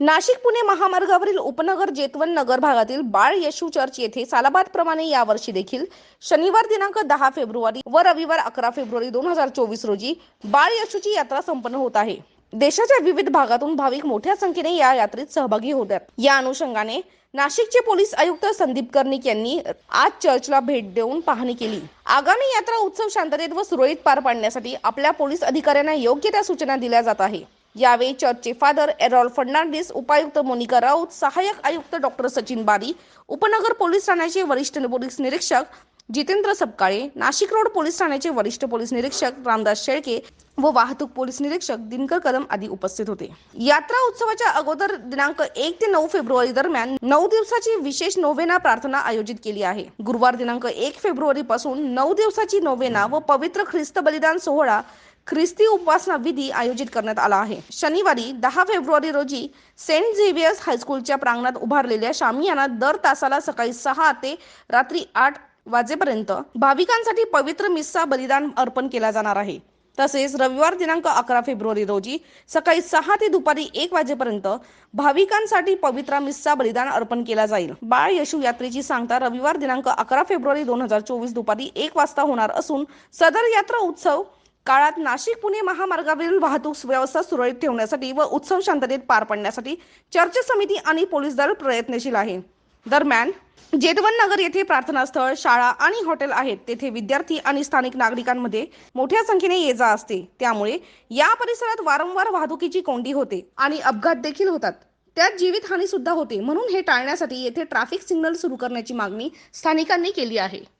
नाशिक पुणे महामार्गावरील उपनगर जेतवन नगर भागातील बाळ येशू चर्च येथे सालाबादप्रमाणे यावर्षी देखील शनिवार दिनांक दहा फेब्रुवारी व रविवार अकरा फेब्रुवारी दोन हजार चोवीस रोजी बाळ येशूची यात्रा संपन्न होत आहे. देशाच्या विविध भागातून भाविक मोठ्या संख्येने या यात्रेत सहभागी होतात. या अनुषंगाने नाशिकचे पोलीस आयुक्त संदीप कर्णिक यांनी आज चर्चला भेट देऊन पाहणी केली. आगामी यात्रा उत्सव शांततेत व सुरळीत पार पाडण्यासाठी आपल्या पोलीस अधिकाऱ्यांना योग्य त्या सूचना दिल्या जात आहे. यावेळी चर्चचे फादर एरॉल फर्नांडिस उपायुक्त मोनिका राऊत सहाय्यक आयुक्त डॉक्टर सचिन बारी उपनगर पोलीस ठाण्याचे वरिष्ठ पोलीस निरीक्षक जितेंद्र सपकाळे नाशिक रोड पोलीस ठाण्याचे वरिष्ठ पोलीस निरीक्षक रामदास शेळके व वाहतूक पोलीस निरीक्षक दिनकर कदम आदी उपस्थित होते. यात्रा उत्सवाच्या अगोदर दिनांक एक ते नऊ फेब्रुवारी दरम्यान नऊ दिवसाची विशेष नोवेना प्रार्थना आयोजित केली आहे. गुरुवार दिनांक एक फेब्रुवारी पासून नऊ दिवसाची नोवेना व पवित्र ख्रिस्त बलिदान सोहळा ख्रिस्ती उपासना विधी आयोजित करण्यात आला आहे. शनिवारी दहा फेब्रुवारी रोजी सेंट झेवियर्स हायस्कूलच्या प्रांगणात उभारलेल्या शामियाना दर तासाला सकाळी सहा ते रात्री आठ वाजेपर्यंत भाविकांसाठी पवित्र मिस्सा बलिदान अर्पण केला जाणार आहे. तसेच रविवार दिनांक अकरा फेब्रुवारी रोजी सकाळी सहा ते दुपारी एक वाजेपर्यंत भाविकांसाठी पवित्रा मिस्सा बलिदान अर्पण केला जाईल. बाळ येशू यात्रेची सांगता रविवार दिनांक अकरा फेब्रुवारी दोन हजार चोवीस दुपारी एक वाजता होणार असून सदर यात्रा उत्सव काळात नाशिक पुणे महामार्गावरील वाहतूक व्यवस्था सुरळीत ठेवण्यासाठी व उत्सव शांततेत पार पाडण्यासाठी चर्च समिती आणि पोलीस दल प्रयत्नशील आहे. दरम्यान जेतवन नगर येथे प्रार्थनास्थळ शाळा आणि हॉटेल आहेत. तेथे विद्यार्थी आणि स्थानिक नागरिकांमध्ये मोठ्या संख्येने ये जा असते. त्यामुळे या परिसरात वारंवार वाहतुकीची कोंडी होते आणि अपघात देखील होतात. त्यात जीवितहानी सुद्धा होते. म्हणून हे टाळण्यासाठी येथे ट्रॅफिक सिग्नल सुरू करण्याची मागणी स्थानिकांनी केली आहे.